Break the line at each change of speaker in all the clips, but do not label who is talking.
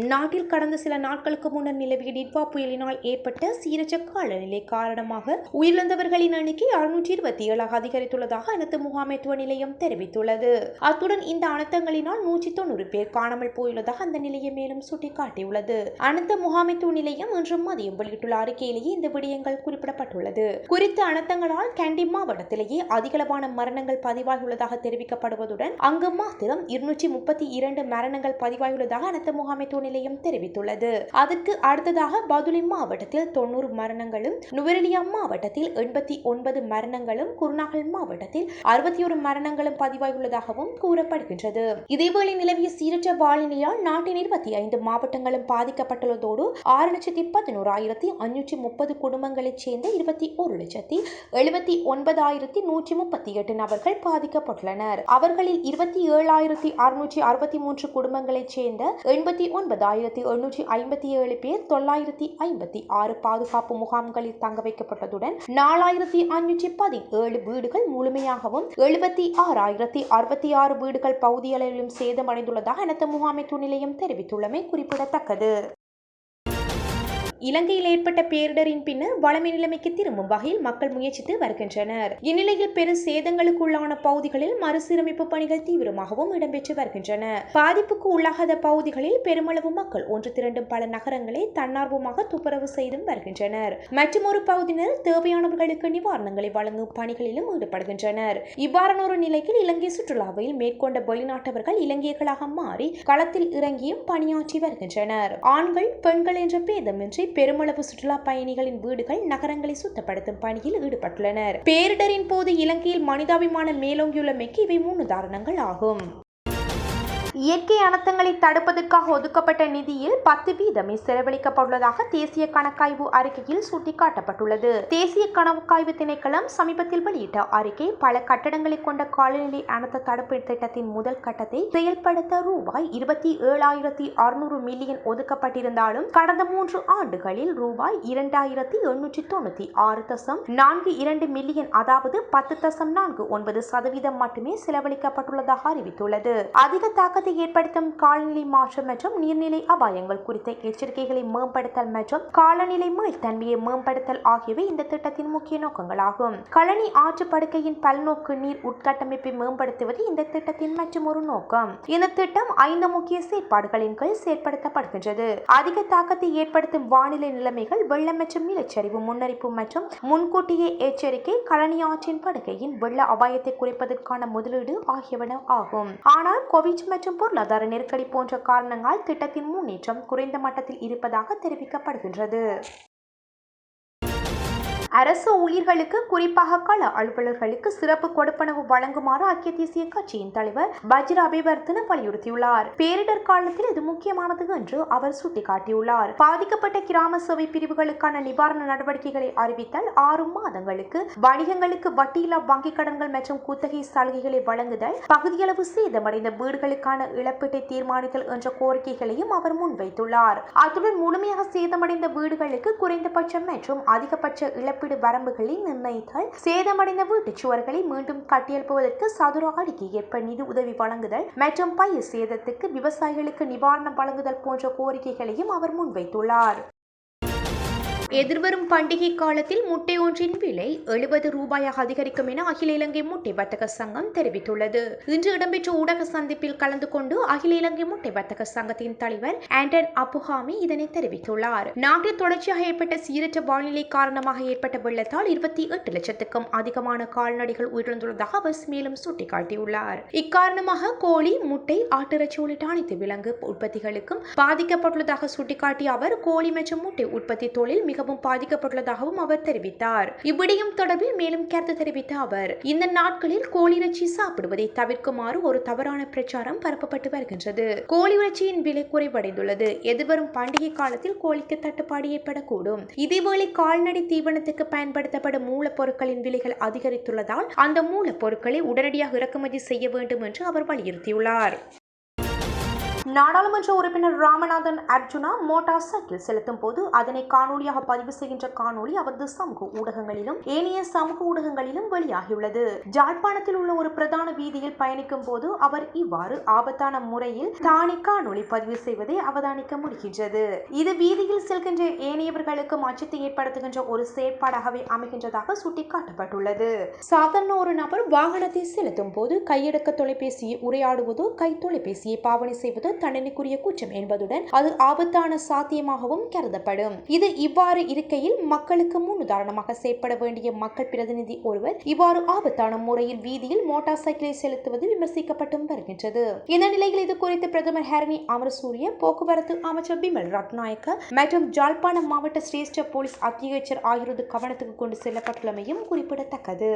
நாட்டில் கடந்த சில நாட்களுக்கு முன்னர் நிலவிய டிட்வா புயலினால் ஏற்பட்ட சீரற்ற காலநிலை காரணமாக உயிரிழந்தவர்களின் எண்ணிக்கை அறுநூற்றி இருபத்தி ஏழாக அதிகரித்துள்ளதாக அனைத்து முகாமைத்துவ நிலையம் தெரிவித்துள்ளது. அத்துடன் இந்த அனர்த்தங்களினால் நூற்றி தொண்ணூறு பேர் காணாமல் போயுள்ளதாக அந்த நிலையம் மேலும் சுட்டிக்காட்டியுள்ளது. அனைத்து முகாமைத்துவ நிலையம் இன்று மதியம் வெளியிட்டுள்ள அறிக்கையிலேயே இந்த விடயங்கள் குறிப்பிடப்பட்டுள்ளது. குறித்த அனர்த்தங்களால் கேண்டி மாவட்டத்திலேயே அதிகளவான மரணங்கள் பதிவாகியுள்ளதாக தெரிவிக்கப்படுவதுடன் அங்கு மாத்திரம் இருநூற்றி முப்பத்தி இரண்டு மரணங்கள் பதிவாகியுள்ளதாக அனைத்து முகாமைத்துவ நிலையம் தெரிவித்துள்ளது. அதற்கு அடுத்ததாக பதுளை மாவட்டத்தில் தொண்ணூறு மரணங்களும் நுவரெலியா மாவட்டத்தில் எண்பத்தி ஒன்பது மரணங்களும் குருநாகல் மாவட்டத்தில் அறுபத்தி ஒரு மரணங்களும் பதிவாகியுள்ளதாகவும் கூறப்படுகின்றது. இதேவேளை நிலவிய சீரற்ற வானிலையால் நாட்டின் இருபத்தி ஐந்து மாவட்டங்களும் பாதிக்கப்பட்டுள்ளதோடு ஆறு லட்சத்தி பதினோராயிரத்தி அஞ்சூற்றி முப்பது குடும்பங்களைச் சேர்ந்த இருபத்தி ஒரு லட்சத்தி எழுபத்தி ஒன்பதாயிரத்தி நூற்றி முப்பத்தி எட்டு நபர்கள் பாதிக்கப்பட்டுள்ளனர். அவர்களில் இருபத்தி ஏழாயிரத்தி அறுநூற்றி அறுபத்தி மூன்று குடும்பங்களைச் சேர்ந்த எண்பத்தி ஒன்பது ஒன்பதாயிரத்தி எழுநூற்றி ஐம்பத்தி ஏழு பேர் தொள்ளாயிரத்தி ஐம்பத்தி ஆறு பாதுகாப்பு முகாம்களில் தங்க வைக்கப்பட்டதுடன் நாலாயிரத்தி அஞ்சூற்றி பதினேழு வீடுகள் முழுமையாகவும் எழுபத்தி ஆறாயிரத்தி அறுபத்தி ஆறு வீடுகள் பகுதியளவிலும் சேதமடைந்துள்ளதாக அனைத்து துணை நிலையம் தெரிவித்துள்ளமை குறிப்பிடத்தக்கது. இலங்கையில் ஏற்பட்ட பேரிடரின் பின்னர் வளமை நிலைமைக்கு திரும்பும் வகையில் மக்கள் முயற்சித்து வருகின்றனர். இந்நிலையில் பெரும் சேதங்களுக்குள்ளான பகுதிகளில் மறுசீரமைப்பு பணிகள் தீவிரமாகவும் இடம்பெற்று வருகின்றன. பாதிப்புக்கு உள்ளாகாத பகுதிகளில் பெருமளவு மக்கள் ஒன்று திரண்டும் பல நகரங்களை தன்னார்வமாக துப்புரவு செய்தும் வருகின்றனர். மற்றும் ஒரு பகுதியினர் தேவையானவர்களுக்கு நிவாரணங்களை வழங்கும் பணிகளிலும் ஈடுபடுகின்றனர். இவ்வாறான ஒரு நிலையில் இலங்கை சுற்றுலாவில் மேற்கொண்ட வெளிநாட்டவர்கள் இலங்கையர்களாக மாறி களத்தில் இறங்கியும் பணியாற்றி வருகின்றனர். ஆண்கள் பெண்கள் என்ற பேதமின்றி பெருமளவு சுற்றுலா பயணிகளின் வீடுகள் நகரங்களை சுத்தப்படுத்தும் பணியில் ஈடுபட்டுள்ளனர். பேரிடரின் போது இலங்கையில் மனிதாபிமானம் மேலோங்கியுள்ளமைக்கு இவை முன்னுதாரணங்கள் ஆகும். இயற்கை அனர்த்தங்களை தடுப்பதற்காக ஒதுக்கப்பட்ட நிதியில் பத்து வீதமே செலவழிக்கப்பட்டுள்ளதாக தேசிய கணக்காய்வு அறிக்கையில் சுட்டிக்காட்டப்பட்டுள்ளது. தேசிய கணக்காய்வு திணைக்களம் சமீபத்தில் வெளியிட்ட அறிக்கை பல கட்டடங்களை கொண்ட காலநிலை அனர்த்த தடுப்பு திட்டத்தின் முதல் கட்டத்தை செயல்படுத்த ரூபாய் இருபத்தி ஏழாயிரத்தி அறுநூறு மில்லியன் ஒதுக்கப்பட்டிருந்தாலும் கடந்த மூன்று ஆண்டுகளில் ரூபாய் இரண்டாயிரத்தி எண்ணூற்றி தொண்ணூத்தி ஆறு தசம் நான்கு இரண்டு மில்லியன் அதாவது பத்து தசம் நான்கு ஒன்பது சதவீதம் மட்டுமே செலவழிக்கப்பட்டுள்ளதாக அறிவித்துள்ளது. அதிக தாக்கத்தை ஏற்படுத்தும் காலநிலை மாற்றம் மற்றும் நீர்நிலை அபாயங்கள் குறித்த எச்சரிக்கைகளை மேம்படுத்தல் மற்றும் காலநிலை மீள்தன்மையை மேம்படுத்தல் ஆகியவை இந்த திட்டத்தின் முக்கிய நோக்கங்களாகும். கழனி ஆற்று படுக்கையின் பல்நோக்கு நீர் உட்கட்டமைப்பை மேம்படுத்துவது இந்த திட்டத்தின் மற்றும் ஒரு நோக்கம். இந்த திட்டம் ஐந்து முக்கிய செயற்பாடுகளின் கீழ் செயற்படுத்தப்படுகின்றது. அதிக தாக்கத்தை ஏற்படுத்தும் வானிலை நிலைமைகள் வெள்ளம் மற்றும் நிலச்சரிவு முன்னறிப்பு மற்றும் முன்கூட்டியே எச்சரிக்கை கழனி ஆற்றின் படுகையின் வெள்ள அபாயத்தை குறைப்பதற்கான முதலீடு ஆகியவன ஆகும். ஆனால் கோவிட் மற்றும் பொருளாதார நெருக்கடி போன்ற காரணங்களால் திட்டத்தின் முன்னேற்றம் குறைந்த மட்டத்தில் இருப்பதாக தெரிவிக்கப்படுகின்றது. அரசு ஊழியர்களுக்கு குறிப்பாக கள அலுவலர்களுக்கு சிறப்பு கொடுப்பனவு வழங்குமாறு ஐக்கிய தேசிய கட்சியின் தலைவர் பஜ்ர அபிவர்த்தன வலியுறுத்தியுள்ளார். பேரிடர் காலத்தில் இது முக்கியமானது என்று அவர் சுட்டிக்காட்டியுள்ளார். பாதிக்கப்பட்ட கிராம சபை பிரிவுகளுக்கான நிவாரண நடவடிக்கைகளை அறிவித்தல் ஆறு மாதங்களுக்கு வணிகங்களுக்கு வட்டியில்லா வங்கிக் கடன்கள் மற்றும் குத்தகை சலுகைகளை வழங்குதல் பகுதியளவு சேதமடைந்த வீடுகளுக்கான இழப்பீட்டை தீர்மானித்தல் என்ற கோரிக்கைகளையும் அவர் முன்வைத்துள்ளார். அத்துடன் முழுமையாக சேதமடைந்த வீடுகளுக்கு குறைந்தபட்சம் மற்றும் அதிகபட்ச இழப்பீடு வரம்புகளை நிர்ணயித்தல் சேதமடைந்த வீட்டுச் சுவர்களை மீண்டும் கட்டியெழுப்புவதற்கு சதுர அடிக்கு ஏற்ப நிதி உதவி வழங்குதல் மற்றும் பயிர் சேதத்துக்கு விவசாயிகளுக்கு நிவாரணம் வழங்குதல் போன்ற கோரிக்கைகளையும் அவர் முன்வைத்துள்ளார். எதிர்வரும் பண்டிகை காலத்தில் முட்டை ஒன்றின் விலை எழுபது ரூபாயாக அதிகரிக்கும் என அகில இலங்கை முட்டை வர்த்தக சங்கம் தெரிவித்துள்ளது. இன்று இடம்பெற்ற ஊடக சந்திப்பில் கலந்து கொண்டு அகில இலங்கை முட்டை வர்த்தக சங்கத்தின் தலைவர் ஆண்டன் அப்புஹாமி இதனை தெரிவித்துள்ளார். நாட்டில் தொடர்ச்சியாக ஏற்பட்ட சீரற்ற வானிலை காரணமாக ஏற்பட்ட வெள்ளத்தால் இருபத்தி எட்டு லட்சத்துக்கும் அதிகமான கால்நடைகள் உயிரிழந்துள்ளதாக அவர் மேலும் சுட்டிக்காட்டியுள்ளார். இக்காரணமாக கோழி முட்டை ஆட்டிறைச்சி உள்ளிட்ட அனைத்து விலங்கு உற்பத்திகளுக்கும் பாதிக்கப்பட்டுள்ளதாக சுட்டிக்காட்டிய அவர் கோழி மற்றும் முட்டை உற்பத்தி தொழில் மிக மிகவும் பாதிக்கப்பட்டுள்ளதாகவும் அவர் தெரிவித்தார். இவ்விடயம் தொடர்பில் மேலும் கருத்து தெரிவித்த அவர் இந்த நாட்களில் கோழி சாப்பிடுவதை தவிர்க்குமாறு ஒரு தவறான பிரச்சாரம் பரப்பப்பட்டு வருகின்றது. கோழி இறைச்சியின் விலை குறைவடைந்துள்ளது. எதிர்வரும் பண்டிகை காலத்தில் கோழிக்கு தட்டுப்பாடு ஏற்படக்கூடும். இதேவேளை கால்நடை தீவனத்துக்கு பயன்படுத்தப்படும் மூலப்பொருட்களின் விலைகள் அதிகரித்துள்ளதால் அந்த மூலப்பொருட்களை உடனடியாக இறக்குமதி செய்ய வேண்டும் என்று அவர் வலியுறுத்தியுள்ளார். நாடாளுமன்ற உறுப்பினர் ராமநாதன் அர்ஜுனா மோட்டார் சைக்கிள் செலுத்தும் போது அதனை காணொலியாக பதிவு செய்கின்ற காணொளி அவரது சமூக ஊடகங்களிலும் ஏனைய சமூக ஊடகங்களிலும் வெளியாகியுள்ளது. ஜாழ்ப்பாணத்தில் உள்ள ஒரு பிரதான வீதியில் பயணிக்கும் போது அவர் இவ்வாறு ஆபத்தான முறையில் தானே காணொளி பதிவு செய்வதை அவதானிக்க முடிகின்றது. இது வீதியில் செல்கின்ற ஏனையவர்களுக்கும் அச்சத்தை ஏற்படுத்துகின்ற ஒரு செயற்பாடாகவே அமைகின்றதாக சுட்டிக்காட்டப்பட்டுள்ளது. சாதாரண ஒரு நபர் வாகனத்தை செலுத்தும் போது கையடக்க தொலைபேசியை உரையாடுவதோ கை தொலைபேசியை பாவனை செய்வதோ தண்டனைக்குரிய குற்றம் என்பதுடன் அது ஆபத்தான சாத்தியமாகவும் கருதப்படும். இது இவ்வாறு இருக்கையில் மக்களுக்கு முன்னுதாரணமாக செயற்பட வேண்டிய மக்கள் பிரதிநிதி ஒருவர் இவ்வாறு ஆபத்தான முறையில் வீதியில் மோட்டார் சைக்கிளை செலுத்துவது விமர்சிக்கப்பட்டும் வருகின்றது. இந்த நிலையில் இது குறித்து பிரதமர் ஹரணி அமரசூரிய போக்குவரத்து அமைச்சர் பிமல் ரத்நாயக்க மற்றும் ஜாழ்ப்பாணம் மாவட்ட சிரேஷ்ட போலீஸ் அத்தியட்சர் ஆகியோரது கவனத்துக்கு கொண்டு செல்லப்பட்டுள்ளமையும் குறிப்பிடத்தக்கது.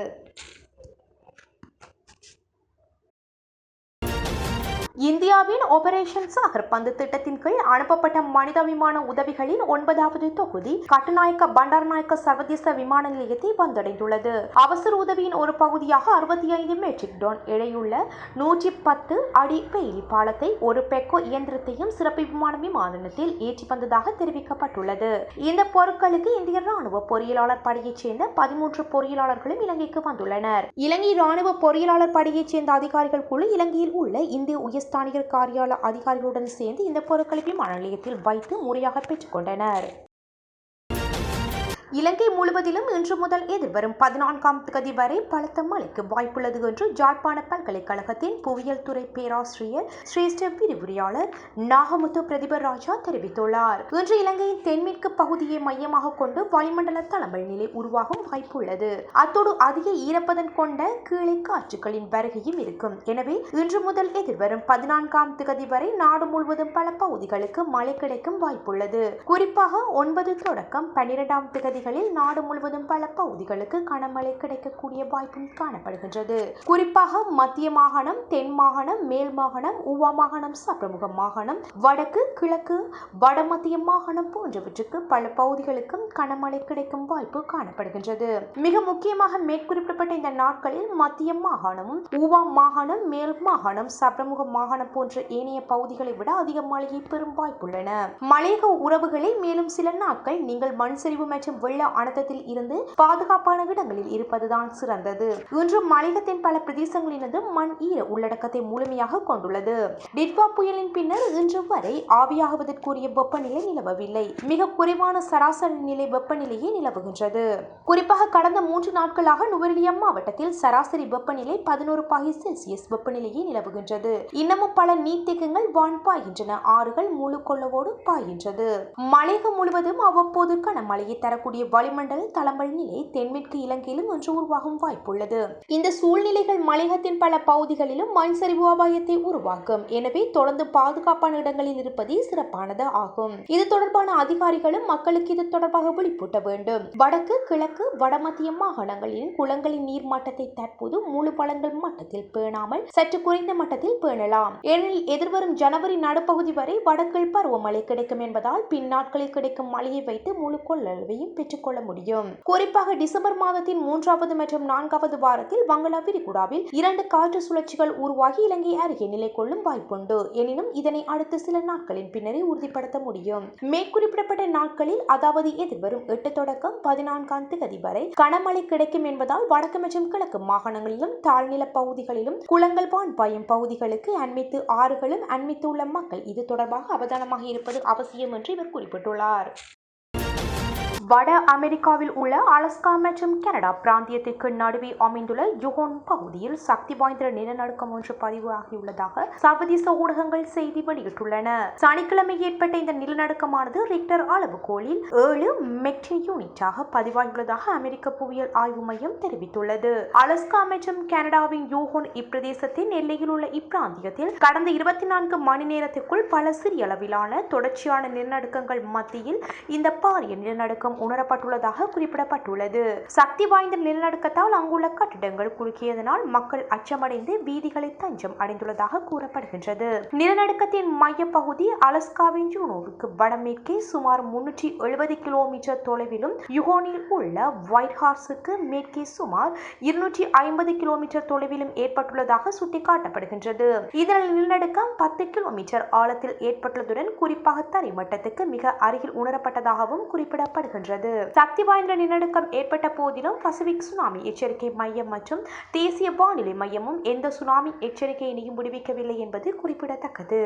இந்தியாவின் ஆபரேஷன் சாகர் பந்து திட்டத்தின் கீழ் அனுப்பப்பட்ட மனிதாபிமான உதவிகளின் ஒன்பதாவது தொகுதி கட்டுநாயக்க பண்டாரநாயக்க சர்வதேச விமான நிலையத்தை வந்தடைந்துள்ளது. அவசர உதவியின் ஒரு பகுதியாக அறுபத்தி ஐந்து மெட்ரிக் டன் எடையுள்ள நூற்றி பத்து அடி பெயிலி பாலத்தை ஒரு பெக்கோ இயந்திரத்தையும் சிறப்பு விமான விமானத்தில் ஏற்றி வந்ததாக தெரிவிக்கப்பட்டுள்ளது. இந்த பொருட்களுக்கு இந்திய ராணுவ பொறியியலாளர் படையைச் சேர்ந்த பதிமூன்று பொறியியலாளர்களும் இலங்கைக்கு வந்துள்ளனர். இலங்கை ராணுவ பொறியியலாளர் படையைச் சேர்ந்த அதிகாரிகள் குழு இலங்கையில் உள்ள இந்திய ஸ்தானிகர் காரியாலய அதிகாரிகளுடன் சேர்ந்து இந்த பொருட்களை விமான நிலையத்தில் வைத்து முறையாக பெற்றுக்கொண்டனர் இலங்கை முழுவதிலும் இன்று முதல் எதிர்வரும் பதினான்காம் தேதி வரை பலத்த மழைக்கு வாய்ப்புள்ளது என்று ஜாழ்ப்பாண பல்கலைக்கழகத்தின் புவியியல் துறை பேராசிரியர் சிரேஷ்ட விரிவுரையாளர் நாகமுத்து பிரதிபர் ராஜா தெரிவித்துள்ளார். இன்று இலங்கையின் தென்மேற்கு பகுதியை மையமாக கொண்டு வளிமண்டல தலைமை நிலை உருவாகும் வாய்ப்புள்ளது. அத்தோடு அதிக ஈரப்பதன் கொண்ட கீழே காற்றுகளின் வருகையும் இருக்கும். எனவே இன்று முதல் எதிர்வரும் பதினான்காம் தேதி வரை நாடு முழுவதும் பல பகுதிகளுக்கு மழை கிடைக்கும் வாய்ப்புள்ளது. குறிப்பாக ஒன்பது தொடக்கம் பன்னிரெண்டாம் பகுதிகளில் நாடு முழுவதும் பல பகுதிகளுக்கு கனமழை கிடைக்கக்கூடிய வாய்ப்பும் காணப்படுகின்றது. குறிப்பாக மத்திய மாகாணம் தென் மாகாணம் மேல் மாகாணம் உவா மாகாணம் சப்ரமுக மாகாணம் வடக்கு கிழக்கு வடமத்திய மாகாணம் போன்றவற்றுக்கு பல பகுதிகளுக்கும் கனமழை கிடைக்கும் வாய்ப்பு காணப்படுகின்றது. மிக முக்கியமாக மேற்குறிப்பிடப்பட்ட இந்த நாட்களில் மத்திய மாகாணமும் ஊவா மாகாணம் மேல் மாகாணம் சப்ரமுக மாகாணம் போன்ற ஏனைய பகுதிகளை விட அதிக மழையை பெறும் வாய்ப்புள்ளன. மலையக உறவுகளை மேலும் சில நாட்கள் நீங்கள் மண் சரிவு மற்றும் வெள்ள அனர்த்தத்தில் இருந்து பாதுகாப்பான இடங்களில் இருப்பதுதான் சிறந்தது. இன்று மாநிலத்தின் பல பிரதேசங்களிலிருந்து மண் ஈர உள்ளடக்கத்தை முழுமையாக கொண்டுள்ளது. டிட்வா புயலின் பின்னர் இன்று வரை ஆவியாகுவதற்குரிய வெப்பநிலை நிலவவில்லை. மிக குறைவான சராசரி நிலை வெப்பநிலையே நிலவுகின்றது. குறிப்பாக கடந்த மூன்று நாட்களாக நுவரெலியா மாவட்டத்தில் சராசரி வெப்பநிலை பதினோரு பாகி செல்சியஸ் வெப்பநிலையே நிலவுகின்றது. இன்னமும் பல நீர்த்தேக்கங்கள் வான் பாய்கின்றன. ஆறுகள் முழு கொள்ளவோடு பாய்கின்றது. மலைகள் முழுவதும் அவ்வப்போது கனமழையை தரக்கூடிய வளிமண்டல தளமழை நிலை தென்மேற்கு இலங்கையிலும் இன்று உருவாகும் வாய்ப்புள்ளது. இந்த சூழ்நிலைகள் மலையகத்தின் பல பகுதிகளிலும் மண் சரிவு அபாயத்தை உருவாக்கும். எனவே தொடர்ந்து பாதுகாப்பான இடங்களில் இருப்பதே சிறப்பானது ஆகும். இது தொடர்பான அதிகாரிகளும் மக்களுக்கு இது தொடர்பாக விழிப்பூட்ட வேண்டும். வடக்கு கிழக்கு வடமத்திய மாகாணங்களின் குளங்களின் நீர்மட்டத்தை தற்போது முழு வளங்கள் மட்டத்தில் பேணாமல் சற்று குறைந்த மட்டத்தில் பேணலாம். ஏனெனில் எதிர்வரும் ஜனவரி நடுப்பகுதி வரை வடக்கில் பருவமழை கிடைக்கும் என்பதால் பின் நாட்களில் கிடைக்கும் மழையை வைத்து முழு கொள்ளளவையும் பெற்றுக்கொள்ள முடியும். குறிப்பாக டிசம்பர் மாதத்தின் மூன்றாவது மற்றும் நான்காவது வாரத்தில் வங்களா விரிகுடாவில் இரண்டு காற்று சுழற்சிகள் உருவாகி இலங்கை அருகே நிலை கொள்ளும் வாய்ப்புண்டு. எனினும் இதனை அடுத்த சில நாட்களின் பின்னரே உறுதிப்படுத்த முடியும். மேற்குறிப்பிடப்பட்ட நாட்களில் அதாவது எதிர்வரும் எட்டு தொடக்கம் பதினான்காம் தேதி வரை கனமழை கிடைக்கும் என்பதால் வடக்கு மற்றும் கிழக்கு மாகாணங்களிலும் தாழ்நில பகுதிகளிலும் குளங்கள் வான் பாயும் பகுதிகளுக்கு அண்மித்து ஆறுகளும் அண்மித்துள்ள மக்கள் இது தொடர்பாக அவதானமாக இருப்பது அவசியம் என்று இவர் குறிப்பிட்டுள்ளார். வட அமெரிக்காவில் உள்ள அலஸ்கா மற்றும் கனடா பிராந்தியத்திற்கு நடுவே அமைந்துள்ள யுகோன் பகுதியில் சக்தி வாய்ந்த நிலநடுக்கம் ஒன்று பதிவாகியுள்ளதாக சர்வதேச ஊடகங்கள் செய்தி வெளியிட்டுள்ளன. சனிக்கிழமை ஏற்பட்ட இந்த நிலநடுக்கமானது ரிக்டர் அளவுகோலில் ஏழு மெக்டி யூனிட்டாக பதிவாகியுள்ளதாக அமெரிக்க புவியியல் ஆய்வு மையம் தெரிவித்துள்ளது. அலஸ்கா மற்றும் கனடாவின் யூகோன் இப்பிரதேசத்தின் எல்லையில் உள்ள இப்பிராந்தியத்தில் கடந்த இருபத்தி நான்கு மணி நேரத்திற்குள் பல சிறிய அளவிலான தொடர்ச்சியான நிலநடுக்கங்கள் மத்தியில் இந்த பாரிய நிலநடுக்கம் உணரப்பட்டுள்ளதாக குறிப்பிடப்பட்டுள்ளது. சக்தி வாய்ந்த நிலநடுக்கத்தால் அங்குள்ள கட்டிடங்கள் குறுக்கியதனால் மக்கள் அச்சமடைந்து வீதிகளை தஞ்சம் அடைந்துள்ளதாக கூறப்படுகின்றது. நிலநடுக்கத்தின் மையப்பகுதி அலஸ்காவின் ஜூனோவுக்கு வடமேற்கே சுமார் முன்னூற்றி எழுபது கிலோமீட்டர் தொலைவிலும் யுகோனில் உள்ள ஒயிட் ஹார்ஸுக்கு மேற்கே சுமார் இருநூற்றி ஐம்பது கிலோமீட்டர் தொலைவிலும் ஏற்பட்டுள்ளதாக சுட்டிக்காட்டப்படுகின்றது. இதனால் நிலநடுக்கம் பத்து கிலோமீட்டர் ஆழத்தில் ஏற்பட்டுள்ளதுடன் குறிப்பாக தரைமட்டத்துக்கு மிக அருகில் உணரப்பட்டதாகவும் குறிப்பிடப்படுகின்றது. சக்தி வாய்ந்த நிலநடுக்கம் ஏற்பட்ட போதிலும் பசிபிக் சுனாமி எச்சரிக்கை மையம் மற்றும் தேசிய வானிலை மையமும் எந்த சுனாமி எச்சரிக்கையினையும் விடுவிக்கவில்லை என்பது குறிப்பிடத்தக்கது.